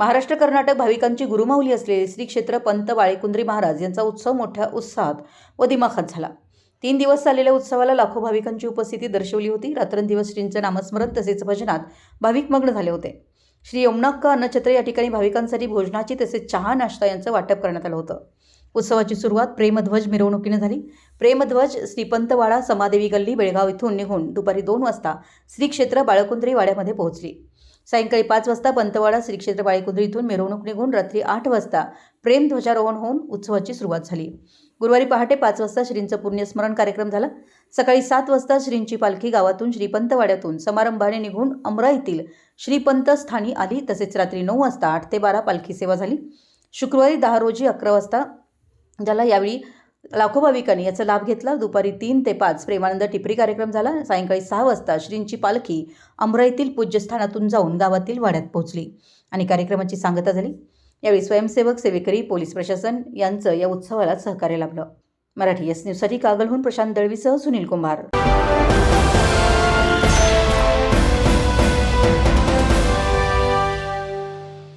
महाराष्ट्र कर्नाटक भाविकांची गुरुमाऊली असलेले श्री क्षेत्र पंत बाळेकुंद्री महाराज यांचा उत्सव मोठ्या उत्साहात व दिमाखात झाला. तीन दिवस चाललेल्या उत्सवाला लाखो भाविकांची उपस्थिती दर्शवली होती. रात्रंदिवस श्रींचं नामस्मरण तसेच भजनात भाविक मग्न झाले होते. श्री यमुनाक्क अन्नछत्र या ठिकाणी भाविकांसाठी भोजनाची तसेच चहा नाश्ता यांचं वाटप करण्यात आलं होतं. उत्सवाची सुरुवात प्रेमध्वज मिरवणुकीने झाली. प्रेमध्वज श्रीपंतवाडा समादेवी गल्ली बेळगाव इथून निघून दुपारी दोन वाजता श्री क्षेत्र बाळकुंद्री वाड्यामध्ये पोहोचली. सायंकाळी पाच वाजता पंतवाडा श्री क्षेत्र बाळेकुंद्री इथून मिरवणूक निघून रात्री आठ वाजता प्रेम ध्वजारोहण होऊन उत्सवाची सुरुवात झाली. गुरुवारी पहाटे पाच वाजता श्रींचं पुण्यस्मरण कार्यक्रम झाला. सकाळी सात वाजता श्रींची पालखी गावातून श्रीपंतवाड्यातून समारंभाने निघून अमरा येथील श्रीपंत स्थानी आली. तसेच रात्री नऊ वाजता आठ ते बारा पालखी सेवा झाली. शुक्रवारी दहा रोजी अकरा वाजता झाला यावेळी लाखो भाविकांनी याचा लाभ घेतला. दुपारी तीन ते पाच प्रेमानंद टिपरी कार्यक्रम झाला. सायंकाळी सहा वाजता श्रींची पालखी अमराईतील पूज्यस्थानातून जाऊन गावातील वाड्यात पोहोचली आणि कार्यक्रमाची सांगता झाली. यावेळी स्वयंसेवक सेवेकरी पोलीस प्रशासन यांचं या उत्सवाला सहकार्य लाभलं. मराठी एस न्यूजसाठी कागलहून प्रशांत दळवीसह सुनील कुंभार